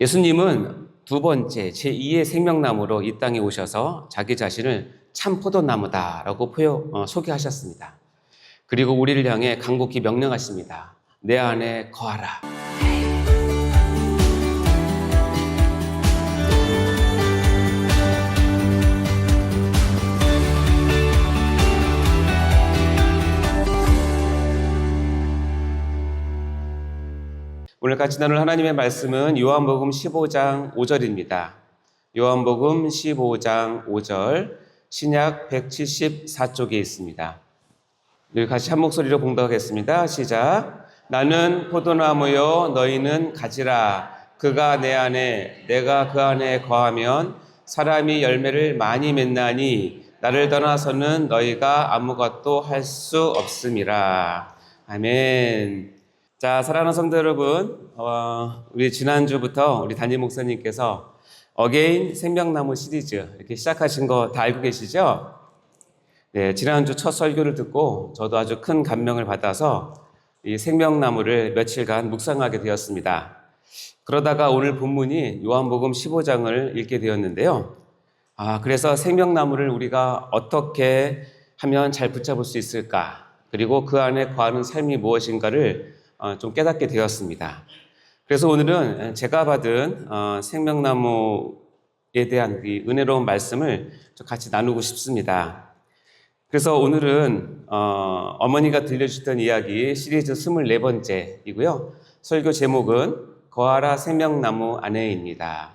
예수님은 두 번째 제2의 생명나무로 이 땅에 오셔서 자기 자신을 참 포도나무다라고 포여, 어, 소개하셨습니다. 그리고 우리를 향해 간곡히 명령하십니다. 내 안에 거하라. 오늘 같이 나눌 하나님의 말씀은 요한복음 15장 5절입니다. 요한복음 15장 5절 신약 174쪽에 있습니다. 우리 같이 한 목소리로 봉독하겠습니다. 시작. 나는 포도나무요 너희는 가지라 그가 내 안에 내가 그 안에 거하면 사람이 열매를 많이 맺나니 나를 떠나서는 너희가 아무것도 할 수 없음이라. 아멘. 자, 사랑하는 성도 여러분, 어, 우리 지난주부터 우리 담임 목사님께서 어게인 생명나무 시리즈 이렇게 시작하신 거 다 알고 계시죠? 네, 지난주 첫 설교를 듣고 저도 아주 큰 감명을 받아서 이 생명나무를 며칠간 묵상하게 되었습니다. 그러다가 오늘 본문이 요한복음 15장을 읽게 되었는데요. 아, 그래서 생명나무를 우리가 어떻게 하면 잘 붙잡을 수 있을까? 그리고 그 안에 거하는 삶이 무엇인가를 어, 좀 깨닫게 되었습니다. 그래서 오늘은 제가 받은 어, 생명나무에 대한 이 은혜로운 말씀을 좀 같이 나누고 싶습니다. 그래서 오늘은 어, 어머니가 들려주던 이야기 시리즈 24번째이고요. 설교 제목은 거하라 생명나무 안에입니다.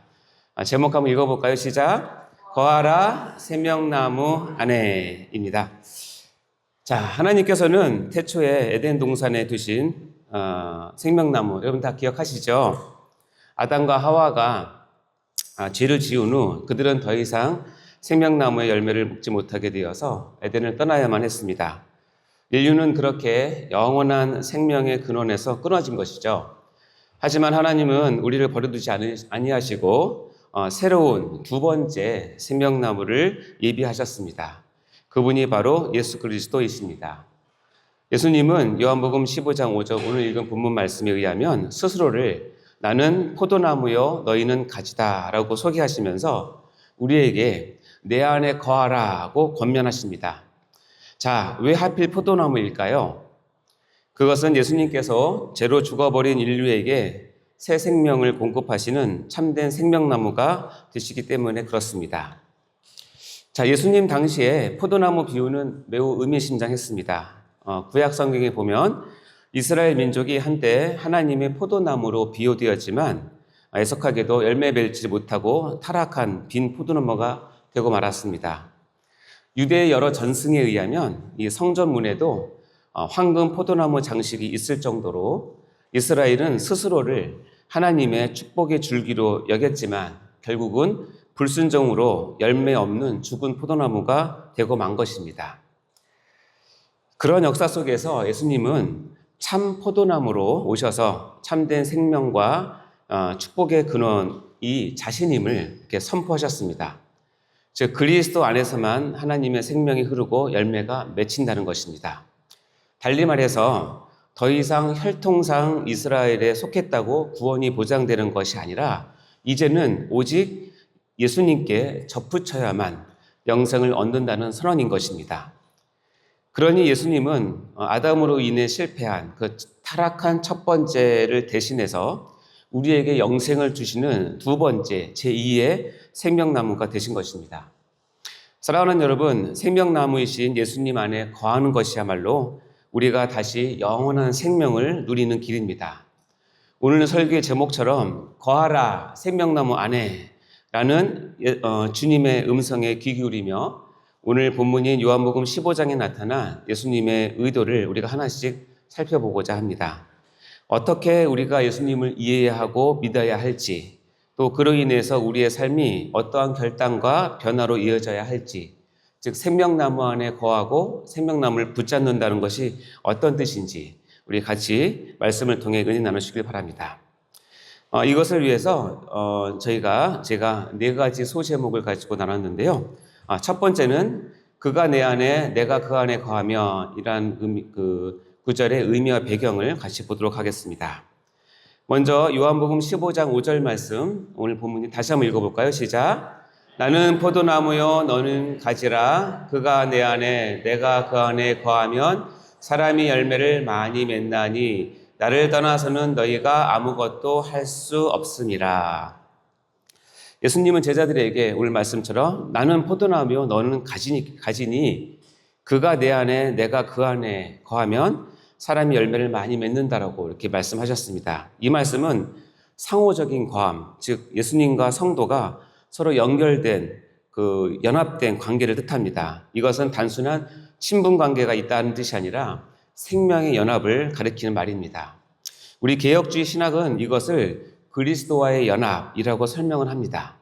아, 제목 한번 읽어볼까요? 시작. 거하라 생명나무 안에입니다. 자, 하나님께서는 태초에 에덴 동산에 두신 어, 생명나무 여러분 다 기억하시죠? 아담과 하와가 아, 죄를 지은 후 그들은 더 이상 생명나무의 열매를 먹지 못하게 되어서 에덴을 떠나야만 했습니다. 인류는 그렇게 영원한 생명의 근원에서 끊어진 것이죠. 하지만 하나님은 우리를 버려두지 아니하시고 어, 새로운 두 번째 생명나무를 예비하셨습니다. 그분이 바로 예수 그리스도이십니다. 예수님은 요한복음 15장 5절 오늘 읽은 본문 말씀에 의하면 스스로를 나는 포도나무요 너희는 가지다라고 소개하시면서 우리에게 내 안에 거하라고 권면하십니다. 자, 왜 하필 포도나무일까요? 그것은 예수님께서 죄로 죽어버린 인류에게 새 생명을 공급하시는 참된 생명나무가 되시기 때문에 그렇습니다. 자, 예수님 당시에 포도나무 비유는 매우 의미심장했습니다. 어, 구약 성경에 보면 이스라엘 민족이 한때 하나님의 포도나무로 비유되었지만 애석하게도 열매 맺지 못하고 타락한 빈 포도나무가 되고 말았습니다. 유대의 여러 전승에 의하면 이 성전문에도 어, 황금 포도나무 장식이 있을 정도로 이스라엘은 스스로를 하나님의 축복의 줄기로 여겼지만 결국은 불순종으로 열매 없는 죽은 포도나무가 되고 만 것입니다. 그런 역사 속에서 예수님은 참 포도나무로 오셔서 참된 생명과 어, 축복의 근원이 자신임을 이렇게 선포하셨습니다. 즉 그리스도 안에서만 하나님의 생명이 흐르고 열매가 맺힌다는 것입니다. 달리 말해서 더 이상 혈통상 이스라엘에 속했다고 구원이 보장되는 것이 아니라 이제는 오직 예수님께 접붙여야만 영생을 얻는다는 선언인 것입니다. 그러니 예수님은 아담으로 인해 실패한 그 타락한 첫 번째를 대신해서 우리에게 영생을 주시는 두 번째 제2의 생명나무가 되신 것입니다. 사랑하는 여러분, 생명나무이신 예수님 안에 거하는 것이야말로 우리가 다시 영원한 생명을 누리는 길입니다. 오늘 설교의 제목처럼 거하라 생명나무 안에 라는 예- 어, 주님의 음성에 귀 기울이며 오늘 본문인 요한복음 15장에 나타난 예수님의 의도를 우리가 하나씩 살펴보고자 합니다. 어떻게 우리가 예수님을 이해하고 믿어야 할지, 또 그로 인해서 우리의 삶이 어떠한 결단과 변화로 이어져야 할지, 즉 생명나무 안에 거하고 생명나무를 붙잡는다는 것이 어떤 뜻인지 우리 같이 말씀을 통해 은혜 나누시길 바랍니다. 어, 이것을 위해서 어, 저희가 제가 네 가지 소제목을 가지고 나눴는데요. 아, 첫 번째는 그가 내 안에 내가 그 안에 거하며 이란 의미, 그 구절의 의미와 배경을 같이 보도록 하겠습니다. 먼저 요한복음 15장 5절 말씀 오늘 본문이 다시 한번 읽어볼까요? 시작. 나는 포도나무요 너는 가지라 그가 내 안에 내가 그 안에 거하면 사람이 열매를 많이 맺나니 나를 떠나서는 너희가 아무것도 할 수 없음이라. 예수님은 제자들에게 오늘 말씀처럼 나는 포도나무요 너는 가지니 가지니 그가 내 안에 내가 그 안에 거하면 사람이 열매를 많이 맺는다라고 이렇게 말씀하셨습니다. 이 말씀은 상호적인 거함, 즉 예수님과 성도가 서로 연결된 그 연합된 관계를 뜻합니다. 이것은 단순한 친분 관계가 있다는 뜻이 아니라 생명의 연합을 가리키는 말입니다. 우리 개혁주의 신학은 이것을 그리스도와의 연합이라고 설명을 합니다.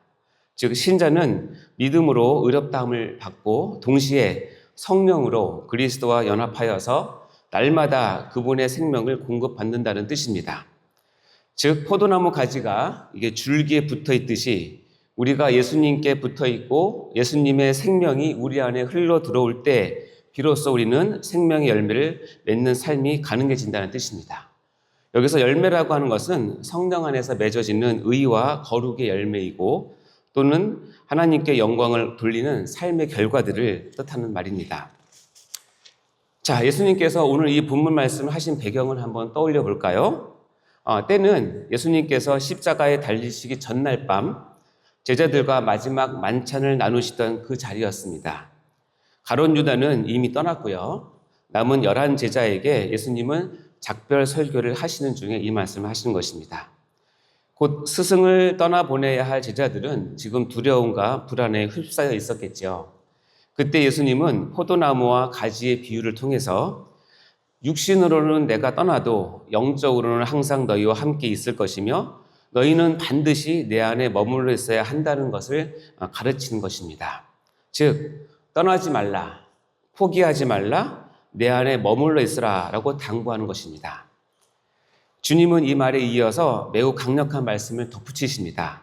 즉 신자는 믿음으로 의롭다함을 받고 동시에 성령으로 그리스도와 연합하여서 날마다 그분의 생명을 공급받는다는 뜻입니다. 즉 포도나무 가지가 이게 줄기에 붙어 있듯이 우리가 예수님께 붙어 있고 예수님의 생명이 우리 안에 흘러 들어올 때 비로소 우리는 생명의 열매를 맺는 삶이 가능해진다는 뜻입니다. 여기서 열매라고 하는 것은 성령 안에서 맺어지는 의와 거룩의 열매이고 또는 하나님께 영광을 돌리는 삶의 결과들을 뜻하는 말입니다. 자, 예수님께서 오늘 이 본문 말씀을 하신 배경을 한번 떠올려 볼까요? 어, 때는 예수님께서 십자가에 달리시기 전날 밤 제자들과 마지막 만찬을 나누시던 그 자리였습니다. 가론 유다는 이미 떠났고요. 남은 열한 제자에게 예수님은 작별 설교를 하시는 중에 이 말씀을 하시는 것입니다. 곧 스승을 떠나 보내야 할 제자들은 지금 두려움과 불안에 휩싸여 있었겠죠. 그때 예수님은 포도나무와 가지의 비유를 통해서 육신으로는 내가 떠나도 영적으로는 항상 너희와 함께 있을 것이며 너희는 반드시 내 안에 머물러 있어야 한다는 것을 가르치는 것입니다. 즉, 떠나지 말라, 포기하지 말라, 내 안에 머물러 있으라 라고 당부하는 것입니다. 주님은 이 말에 이어서 매우 강력한 말씀을 덧붙이십니다.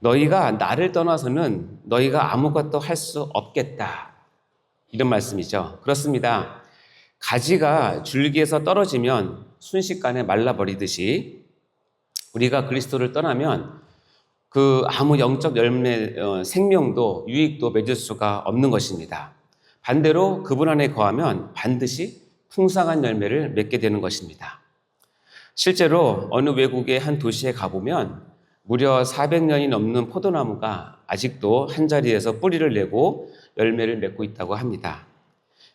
너희가 나를 떠나서는 너희가 아무것도 할 수 없겠다. 이런 말씀이죠. 그렇습니다. 가지가 줄기에서 떨어지면 순식간에 말라버리듯이 우리가 그리스도를 떠나면 그 아무 영적 열매, 어, 생명도 유익도 맺을 수가 없는 것입니다. 반대로 그분 안에 거하면 반드시 풍성한 열매를 맺게 되는 것입니다. 실제로 어느 외국의 한 도시에 가보면 무려 400년이 넘는 포도나무가 아직도 한 자리에서 뿌리를 내고 열매를 맺고 있다고 합니다.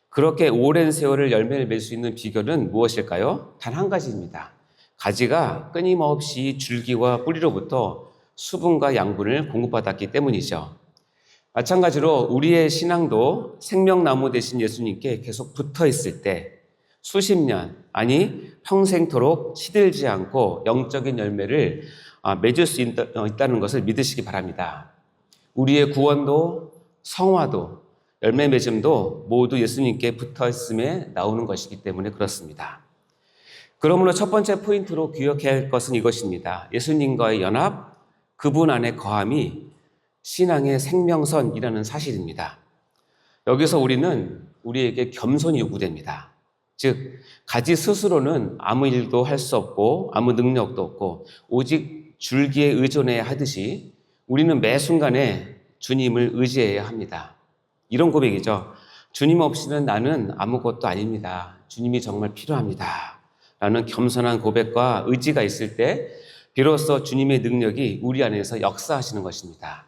그렇게 오랜 세월을 열매를 맺을 수 있는 비결은 무엇일까요? 단 한 가지입니다. 가지가 끊임없이 줄기와 뿌리로부터 수분과 양분을 공급받았기 때문이죠. 마찬가지로 우리의 신앙도 생명나무 대신 예수님께 계속 붙어 있을 때 수십 년, 아니 평생토록 시들지 않고 영적인 열매를 아, 맺을 수 어, 있다는 것을 믿으시기 바랍니다. 우리의 구원도 성화도 열매 맺음도 모두 예수님께 붙어 있음에 나오는 것이기 때문에 그렇습니다. 그러므로 첫 번째 포인트로 기억해야 할 것은 이것입니다. 예수님과의 연합, 그분 안에 거함이 신앙의 생명선이라는 사실입니다. 여기서 우리는 우리에게 겸손이 요구됩니다. 즉, 가지 스스로는 아무 일도 할 수 없고, 아무 능력도 없고, 오직 줄기에 의존해야 하듯이 우리는 매 순간에 주님을 의지해야 합니다. 이런 고백이죠. 주님 없이는 나는 아무것도 아닙니다. 주님이 정말 필요합니다. 라는 겸손한 고백과 의지가 있을 때, 비로소 주님의 능력이 우리 안에서 역사하시는 것입니다.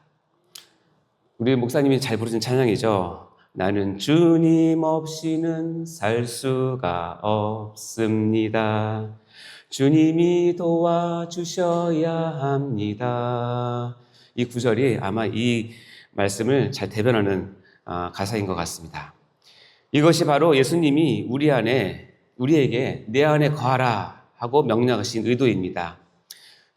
우리 목사님이 잘 부르신 찬양이죠. 나는 주님 없이는 살 수가 없습니다. 주님이 도와주셔야 합니다. 이 구절이 아마 이 말씀을 잘 대변하는 아, 가사인 것 같습니다. 이것이 바로 예수님이 우리 안에, 우리에게 내 안에 거하라 하고 명령하신 의도입니다.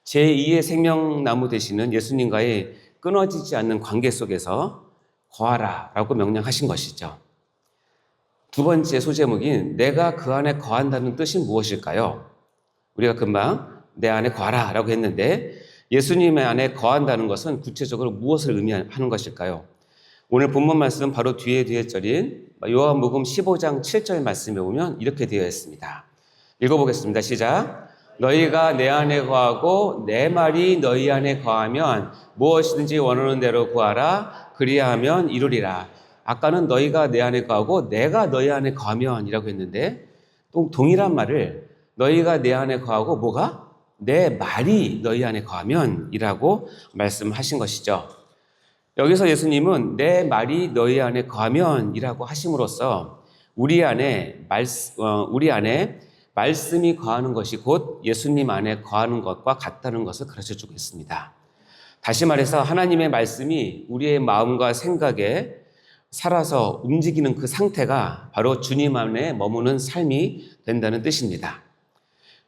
제2의 생명나무 되시는 예수님과의 끊어지지 않는 관계 속에서 거하라 라고 명령하신 것이죠. 두 번째 소제목인 내가 그 안에 거한다는 뜻이 무엇일까요? 우리가 금방 내 안에 거하라 라고 했는데 예수님의 안에 거한다는 것은 구체적으로 무엇을 의미하는 것일까요? 오늘 본문 말씀 바로 뒤에 뒤에 절인 요한복음 15장 7절 말씀에 보면 이렇게 되어 있습니다. 읽어보겠습니다. 시작. 너희가 내 안에 거하고 내 말이 너희 안에 거하면 무엇이든지 원하는 대로 구하라 그리하면 이루리라. 아까는 너희가 내 안에 거하고 내가 너희 안에 거하면이라고 했는데 또 동일한 말을 너희가 내 안에 거하고 뭐가 내 말이 너희 안에 거하면이라고 말씀하신 것이죠. 여기서 예수님은 내 말이 너희 안에 거하면이라고 하심으로써 우리 안에 말 어, 우리 안에 말씀이 거하는 것이 곧 예수님 안에 거하는 것과 같다는 것을 가르쳐 주고 있습니다. 다시 말해서 하나님의 말씀이 우리의 마음과 생각에 살아서 움직이는 그 상태가 바로 주님 안에 머무는 삶이 된다는 뜻입니다.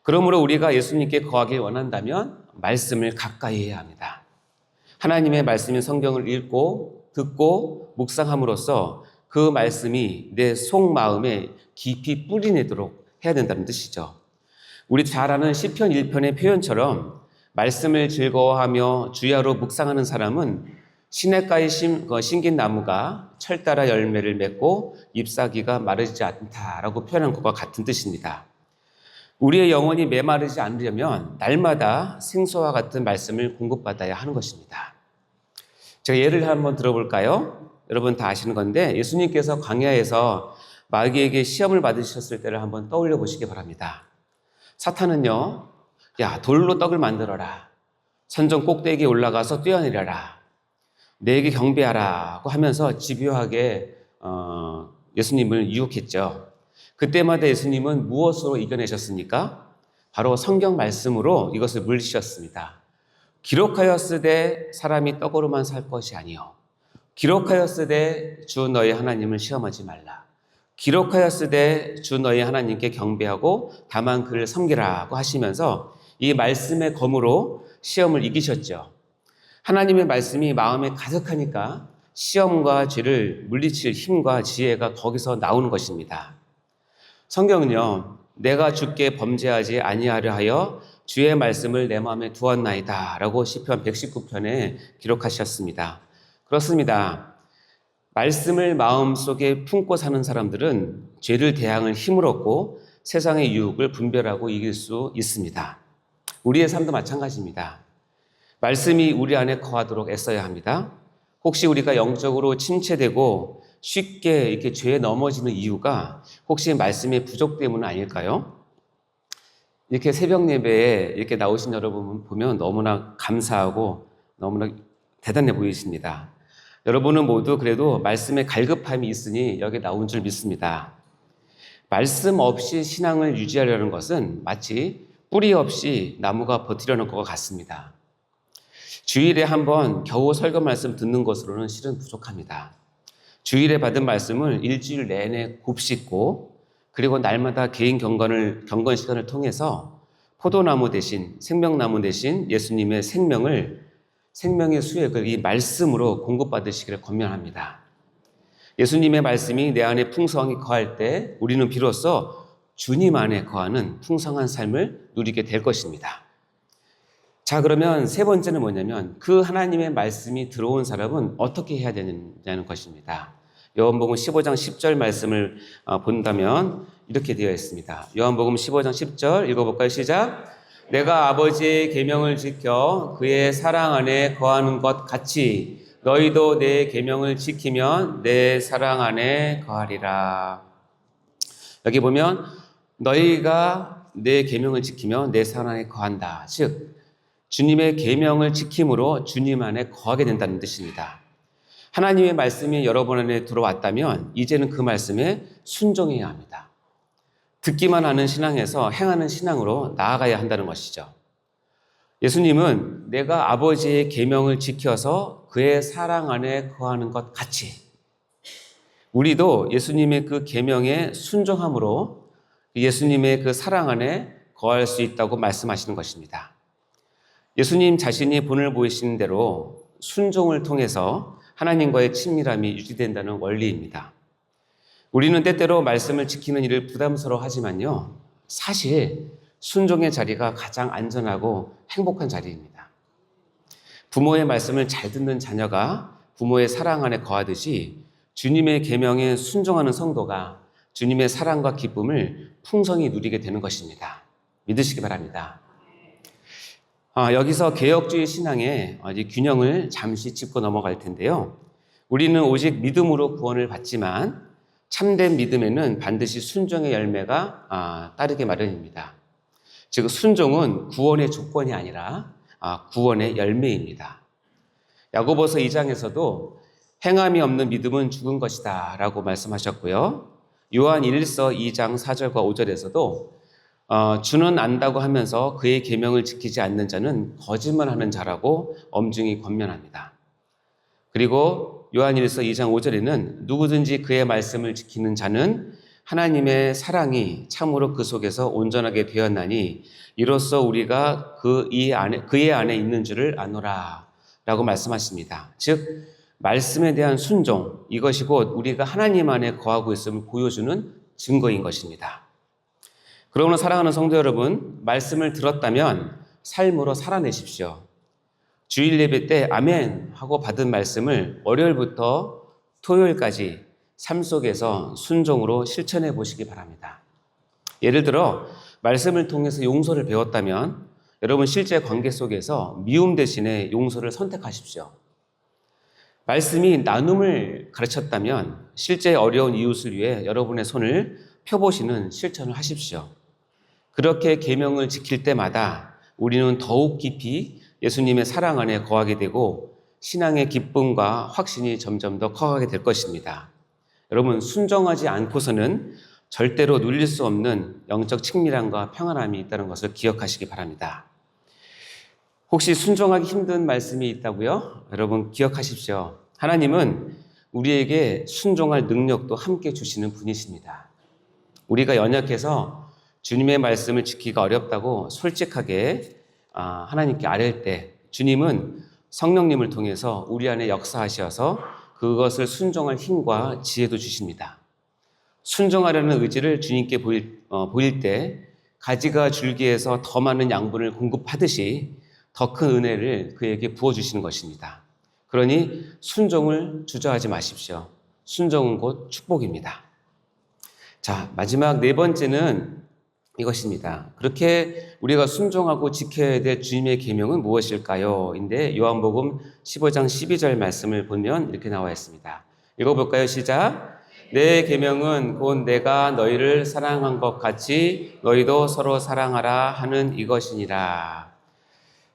그러므로 우리가 예수님께 거하길 원한다면 말씀을 가까이 해야 합니다. 하나님의 말씀인 성경을 읽고 듣고 묵상함으로써 그 말씀이 내 속마음에 깊이 뿌리 내도록 해야 된다는 뜻이죠. 우리 잘 아는 시편 1편의 표현처럼 말씀을 즐거워하며 주야로 묵상하는 사람은 시냇가에 심, 그 심긴 나무가 철 따라 열매를 맺고 잎사귀가 마르지 않다라고 표현한 것과 같은 뜻입니다. 우리의 영혼이 메마르지 않으려면 날마다 생소와 같은 말씀을 공급받아야 하는 것입니다. 제가 예를 한번 들어볼까요? 여러분 다 아시는 건데 예수님께서 광야에서 마귀에게 시험을 받으셨을 때를 한번 떠올려 보시기 바랍니다. 사탄은요, 야, 돌로 떡을 만들어라. 선전 꼭대기에 올라가서 뛰어내려라. 내게 경배하라고 하면서 집요하게 어, 예수님을 유혹했죠. 그때마다 예수님은 무엇으로 이겨내셨습니까? 바로 성경 말씀으로 이것을 물리셨습니다. 기록하였으되 사람이 떡으로만 살 것이 아니요 기록하였으되 주 너희 하나님을 시험하지 말라. 기록하였으되 주 너희 하나님께 경배하고 다만 그를 섬기라고 하시면서 이 말씀의 검으로 시험을 이기셨죠. 하나님의 말씀이 마음에 가득하니까 시험과 죄를 물리칠 힘과 지혜가 거기서 나오는 것입니다. 성경은요, 내가 주께 범죄하지 아니하려 하여 주의 말씀을 내 마음에 두었나이다 라고 시편 119편에 기록하셨습니다. 그렇습니다. 말씀을 마음속에 품고 사는 사람들은 죄를 대항을 힘을 얻고 세상의 유혹을 분별하고 이길 수 있습니다. 우리의 삶도 마찬가지입니다. 말씀이 우리 안에 거하도록 애써야 합니다. 혹시 우리가 영적으로 침체되고 쉽게 이렇게 죄에 넘어지는 이유가 혹시 말씀의 부족 때문 아닐까요? 이렇게 새벽 예배에 이렇게 나오신 여러분 보면 너무나 감사하고 너무나 대단해 보이십니다. 여러분은 모두 그래도 말씀에 갈급함이 있으니 여기 나온 줄 믿습니다. 말씀 없이 신앙을 유지하려는 것은 마치 뿌리 없이 나무가 버티려는 것과 같습니다. 주일에 한번 겨우 설교 말씀 듣는 것으로는 실은 부족합니다. 주일에 받은 말씀을 일주일 내내 곱씹고 그리고 날마다 개인 경건을 경건 시간을 통해서 포도나무 대신 생명나무 대신 예수님의 생명을 생명의 수액을 이 말씀으로 공급받으시기를 권면합니다. 예수님의 말씀이 내 안에 풍성히 거할 때 우리는 비로소 주님 안에 거하는 풍성한 삶을 누리게 될 것입니다. 자, 그러면 세 번째는 뭐냐면 그 하나님의 말씀이 들어온 사람은 어떻게 해야 되느냐는 것입니다. 요한복음 15장 10절 말씀을 어, 본다면 이렇게 되어 있습니다. 요한복음 15장 10절 읽어볼까요? 시작. 내가 아버지의 계명을 지켜 그의 사랑 안에 거하는 것 같이 너희도 내 계명을 지키면 내 사랑 안에 거하리라. 여기 보면 너희가 내 계명을 지키면 내 사랑 안에 거한다. 즉 주님의 계명을 지킴으로 주님 안에 거하게 된다는 뜻입니다. 하나님의 말씀이 여러분 안에 들어왔다면 이제는 그 말씀에 순종해야 합니다. 듣기만 하는 신앙에서 행하는 신앙으로 나아가야 한다는 것이죠. 예수님은 내가 아버지의 계명을 지켜서 그의 사랑 안에 거하는 것 같이 우리도 예수님의 그 계명에 순종함으로 예수님의 그 사랑 안에 거할 수 있다고 말씀하시는 것입니다. 예수님 자신이 본을 보이시는 대로 순종을 통해서 하나님과의 친밀함이 유지된다는 원리입니다. 우리는 때때로 말씀을 지키는 일을 부담스러워 하지만요. 사실 순종의 자리가 가장 안전하고 행복한 자리입니다. 부모의 말씀을 잘 듣는 자녀가 부모의 사랑 안에 거하듯이 주님의 계명에 순종하는 성도가 주님의 사랑과 기쁨을 풍성히 누리게 되는 것입니다. 믿으시기 바랍니다. 아, 여기서 개혁주의 신앙의 어, 균형을 잠시 짚고 넘어갈 텐데요. 우리는 오직 믿음으로 구원을 받지만 참된 믿음에는 반드시 순종의 열매가 아, 따르게 마련입니다. 즉 순종은 구원의 조건이 아니라 아, 구원의 열매입니다. 야고보서 2장에서도 행함이 없는 믿음은 죽은 것이다 라고 말씀하셨고요. 요한 1서 2장 4절과 5절에서도 어, 주는 안다고 하면서 그의 계명을 지키지 않는 자는 거짓말하는 자라고 엄중히 권면합니다. 그리고 요한일서 2장 5절에는 누구든지 그의 말씀을 지키는 자는 하나님의 사랑이 참으로 그 속에서 온전하게 되었나니 이로써 우리가 그 이 안에 그의 안에 있는 줄을 아노라라고 말씀하십니다. 즉 말씀에 대한 순종 이것이 곧 우리가 하나님 안에 거하고 있음을 보여주는 증거인 것입니다. 그러므로 사랑하는 성도 여러분, 말씀을 들었다면 삶으로 살아내십시오. 주일 예배 때 아멘 하고 받은 말씀을 월요일부터 토요일까지 삶 속에서 순종으로 실천해 보시기 바랍니다. 예를 들어 말씀을 통해서 용서를 배웠다면 여러분 실제 관계 속에서 미움 대신에 용서를 선택하십시오. 말씀이 나눔을 가르쳤다면 실제 어려운 이웃을 위해 여러분의 손을 펴보시는 실천을 하십시오. 그렇게 계명을 지킬 때마다 우리는 더욱 깊이 예수님의 사랑 안에 거하게 되고 신앙의 기쁨과 확신이 점점 더 커가게 될 것입니다. 여러분 순종하지 않고서는 절대로 눌릴 수 없는 영적 친밀함과 평안함이 있다는 것을 기억하시기 바랍니다. 혹시 순종하기 힘든 말씀이 있다고요? 여러분 기억하십시오. 하나님은 우리에게 순종할 능력도 함께 주시는 분이십니다. 우리가 연약해서 주님의 말씀을 지키기가 어렵다고 솔직하게 아, 하나님께 아뢰 때 주님은 성령님을 통해서 우리 안에 역사하셔서 그것을 순종할 힘과 지혜도 주십니다. 순종하려는 의지를 주님께 보일, 어, 보일 때 가지가 줄기에서 더 많은 양분을 공급하듯이 더 큰 은혜를 그에게 부어주시는 것입니다. 그러니 순종을 주저하지 마십시오. 순종은 곧 축복입니다. 자, 마지막 네 번째는 이것입니다. 그렇게 우리가 순종하고 지켜야 될 주님의 계명은 무엇일까요? 인데 요한복음 15장 12절 말씀을 보면 이렇게 나와 있습니다. 읽어볼까요? 시작. 내 계명은 곧 내가 너희를 사랑한 것 같이 너희도 서로 사랑하라 하는 이것이니라.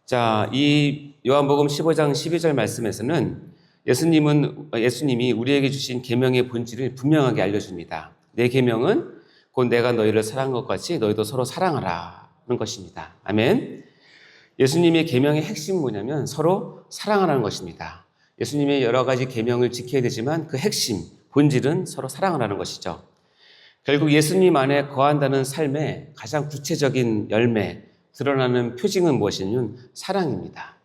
자, 이 요한복음 15장 12절 말씀에서는 예수님은 예수님이 우리에게 주신 계명의 본질을 분명하게 알려 줍니다. 내 계명은 곧 내가 너희를 사랑한 것 같이 너희도 서로 사랑하라는 것입니다. 아멘. 예수님의 계명의 핵심은 뭐냐면 서로 사랑하라는 것입니다. 예수님의 여러 가지 계명을 지켜야 되지만 그 핵심, 본질은 서로 사랑하라는 것이죠. 결국 예수님 안에 거한다는 삶의 가장 구체적인 열매, 드러나는 표징은 무엇이냐면 사랑입니다.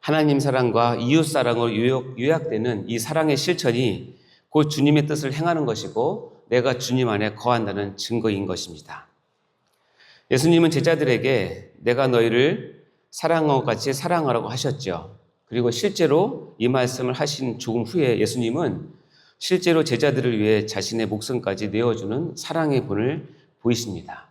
하나님 사랑과 이웃 사랑으로 요약되는 이 사랑의 실천이 곧 주님의 뜻을 행하는 것이고 내가 주님 안에 거한다는 증거인 것입니다. 예수님은 제자들에게 내가 너희를 사랑한 것 같이 사랑하라고 하셨죠. 그리고 실제로 이 말씀을 하신 조금 후에 예수님은 실제로 제자들을 위해 자신의 목숨까지 내어주는 사랑의 본을 보이십니다.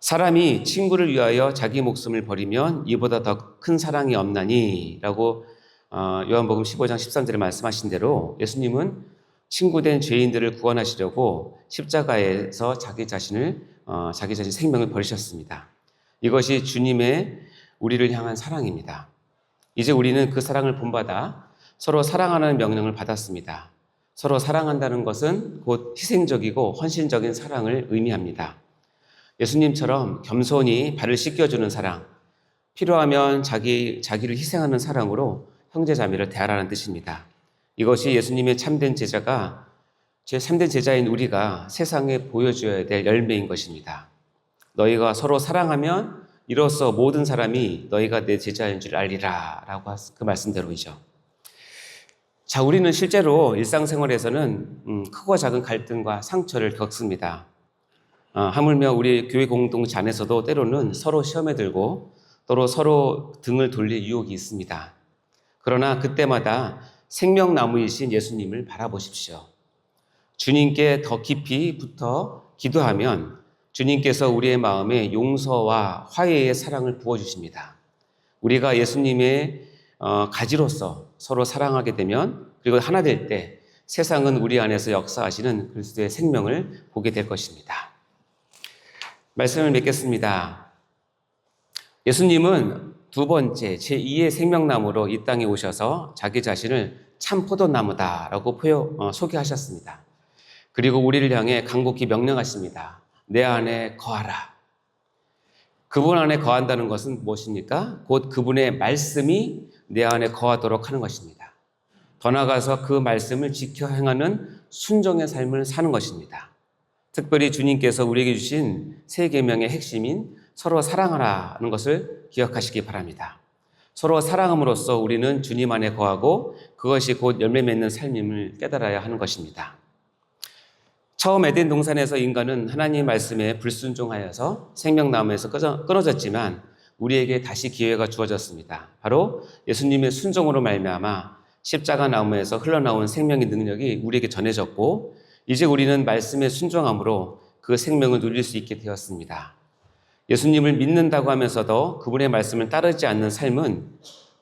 사람이 친구를 위하여 자기 목숨을 버리면 이보다 더 큰 사랑이 없나니 라고 어, 요한복음 15장 13절에 말씀하신 대로 예수님은 친구된 죄인들을 구원하시려고 십자가에서 자기 자신을 어, 자기 자신 생명을 버리셨습니다. 이것이 주님의 우리를 향한 사랑입니다. 이제 우리는 그 사랑을 본받아 서로 사랑하는 명령을 받았습니다. 서로 사랑한다는 것은 곧 희생적이고 헌신적인 사랑을 의미합니다. 예수님처럼 겸손히 발을 씻겨주는 사랑, 필요하면 자기, 자기를 희생하는 사랑으로 형제자매를 대하라는 뜻입니다. 이것이 예수님의 참된 제자가 제 참된 제자인 우리가 세상에 보여줘야 될 열매인 것입니다. 너희가 서로 사랑하면 이로써 모든 사람이 너희가 내 제자인 줄 알리라 라고 그 말씀대로이죠. 자, 우리는 실제로 일상생활에서는 음, 크고 작은 갈등과 상처를 겪습니다. 어, 하물며 우리 교회 공동체 안에서도 때로는 서로 시험에 들고 또로 서로 등을 돌릴 유혹이 있습니다. 그러나 그때마다 생명나무이신 예수님을 바라보십시오. 주님께 더 깊이 붙어 기도하면 주님께서 우리의 마음에 용서와 화해의 사랑을 부어주십니다. 우리가 예수님의 어, 가지로서 서로 사랑하게 되면 그리고 하나 될 때 세상은 우리 안에서 역사하시는 그리스도의 생명을 보게 될 것입니다. 말씀을 맺겠습니다. 예수님은 두 번째 제2의 생명나무로 이 땅에 오셔서 자기 자신을 참 포도나무다라고 포여, 어, 소개하셨습니다. 그리고 우리를 향해 간곡히 명령하십니다. 내 안에 거하라. 그분 안에 거한다는 것은 무엇입니까? 곧 그분의 말씀이 내 안에 거하도록 하는 것입니다. 더 나아가서 그 말씀을 지켜 행하는 순종의 삶을 사는 것입니다. 특별히 주님께서 우리에게 주신 세 계명의 핵심인 서로 사랑하라는 것을 기억하시기 바랍니다. 서로 사랑함으로써 우리는 주님 안에 거하고 그것이 곧 열매 맺는 삶임을 깨달아야 하는 것입니다. 처음 에덴 동산에서 인간은 하나님 말씀에 불순종하여서 생명나무에서 끊어- 끊어졌지만 우리에게 다시 기회가 주어졌습니다. 바로 예수님의 순종으로 말미암아 십자가 나무에서 흘러나온 생명의 능력이 우리에게 전해졌고 이제 우리는 말씀에 순종함으로 그 생명을 누릴 수 있게 되었습니다. 예수님을 믿는다고 하면서도 그분의 말씀을 따르지 않는 삶은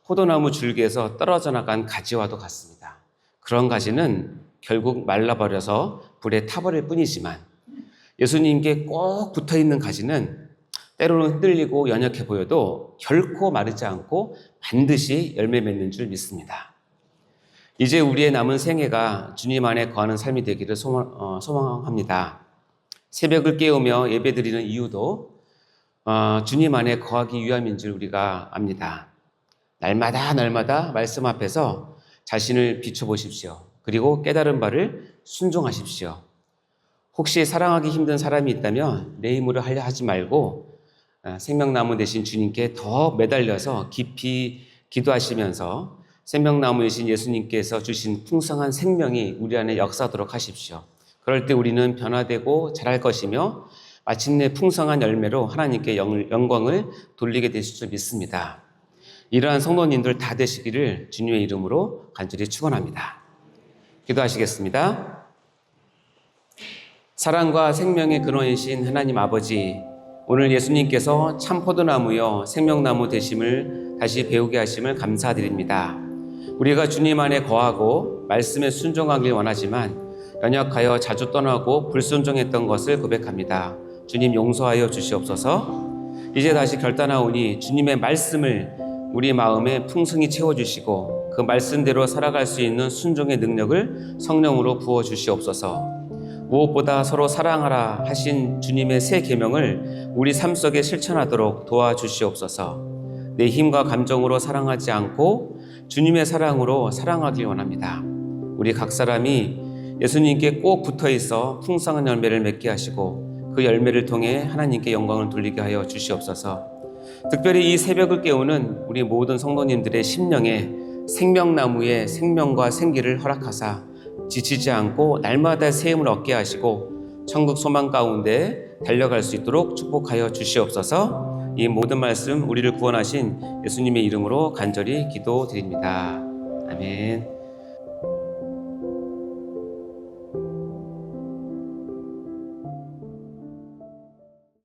포도나무 줄기에서 떨어져 나간 가지와도 같습니다. 그런 가지는 결국 말라버려서 불에 타버릴 뿐이지만 예수님께 꼭 붙어 있는 가지는 때로는 흔들리고 연약해 보여도 결코 마르지 않고 반드시 열매 맺는 줄 믿습니다. 이제 우리의 남은 생애가 주님 안에 거하는 삶이 되기를 소망, 어, 소망합니다. 새벽을 깨우며 예배드리는 이유도 어, 주님 안에 거하기 위함인 줄 우리가 압니다. 날마다 날마다 말씀 앞에서 자신을 비춰보십시오. 그리고 깨달은 바를 순종하십시오. 혹시 사랑하기 힘든 사람이 있다면 내 힘으로 하려 하지 말고 어, 생명나무 대신 주님께 더 매달려서 깊이 기도하시면서 생명나무이신 예수님께서 주신 풍성한 생명이 우리 안에 역사하도록 하십시오. 그럴 때 우리는 변화되고 자랄 것이며 마침내 풍성한 열매로 하나님께 영- 영광을 돌리게 되실 줄 믿습니다. 이러한 성도님들 다 되시기를 주님의 이름으로 간절히 축원합니다. 기도하시겠습니다. 사랑과 생명의 근원이신 하나님 아버지, 오늘 예수님께서 참 포도나무여 생명나무 되심을 다시 배우게 하심을 감사드립니다. 우리가 주님 안에 거하고 말씀에 순종하길 원하지만 연약하여 자주 떠나고 불순종했던 것을 고백합니다. 주님 용서하여 주시옵소서. 이제 다시 결단하오니 주님의 말씀을 우리 마음에 풍성히 채워주시고 그 말씀대로 살아갈 수 있는 순종의 능력을 성령으로 부어 주시옵소서. 무엇보다 서로 사랑하라 하신 주님의 새 계명을 우리 삶 속에 실천하도록 도와주시옵소서. 내 힘과 감정으로 사랑하지 않고 주님의 사랑으로 사랑하길 원합니다. 우리 각 사람이 예수님께 꼭 붙어 있어 풍성한 열매를 맺게 하시고 그 열매를 통해 하나님께 영광을 돌리게 하여 주시옵소서. 특별히 이 새벽을 깨우는 우리 모든 성도님들의 심령에 생명나무의 생명과 생기를 허락하사 지치지 않고 날마다 새 힘을 얻게 하시고 천국 소망 가운데 달려갈 수 있도록 축복하여 주시옵소서. 이 모든 말씀 우리를 구원하신 예수님의 이름으로 간절히 기도드립니다. 아멘.